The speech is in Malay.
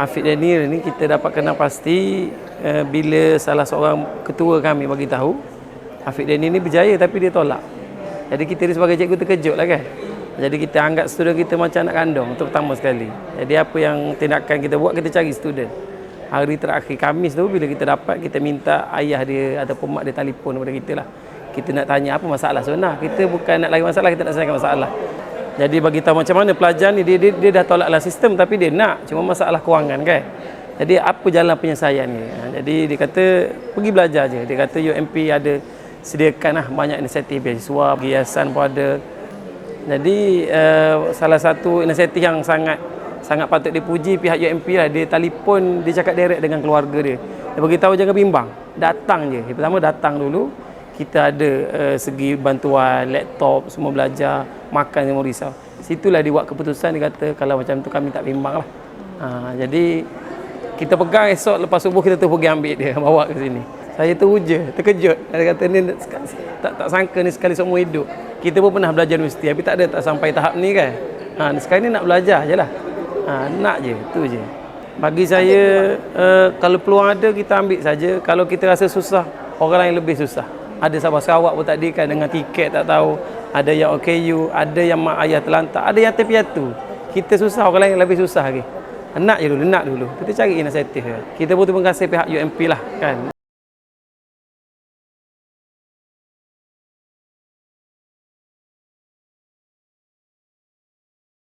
Afiq Daniel ni kita dapat kenal pasti uh, bila salah seorang ketua kami bagi tahu Afiq Daniel ni berjaya tapi dia tolak. Jadi kita ni sebagai cikgu terkejut lah kan. Jadi kita anggap student kita macam anak kandung untuk pertama sekali. Jadi apa yang tindakan kita buat kita cari student. Hari terakhir Kamis tu bila kita dapat kita minta ayah dia ataupun mak dia telefon kepada kita lah. Kita nak tanya apa masalah sebenar. Kita bukan nak lagi masalah, kita nak selesaikan masalah. Jadi bagi tahu macam mana pelajar ni dia, dia, dia dah tolaklah sistem tapi dia nak cuma masalah kewangan kan. Jadi apa jalan penyelesaian ni? Ha, Jadi dia kata pergi belajar je. Dia kata UMP ada sediakan lah banyak inisiatif beasiswa, perhiasan pun ada. Jadi uh, salah satu inisiatif yang sangat sangat patut dipuji pihak UMP lah dia telefon dia cakap direct dengan keluarga dia. Dia beritahu jangan bimbang. Datang je. Yang pertama datang dulu. Kita ada uh, segi bantuan laptop semua belajar, makan semua risau. Situlah dia buat keputusan dia kata kalau macam tu kami tak bimbang lah. Ha, jadi kita pegang esok lepas subuh kita tu pergi ambil dia bawa ke sini. Saya tu je terkejut. Dia kata ni tak tak sangka ni sekali seumur hidup. Kita pun pernah belajar universiti tapi tak ada tak sampai tahap ni kan. Ha, sekarang ni nak belajar je lah. Ha, nak je, tu je. Bagi saya uh, kalau peluang ada kita ambil saja. Kalau kita rasa susah, orang lain lebih susah. Ada sahabat Sarawak pun tadi kan dengan tiket tak tahu. Ada yang OKU, ada yang mak ayah terlantar, ada yang terpiatu. Kita susah, orang lain lebih susah lagi. Nak je dulu, nak dulu. Kita cari inisiatif. Kita pun terima kasih pihak UMP lah kan.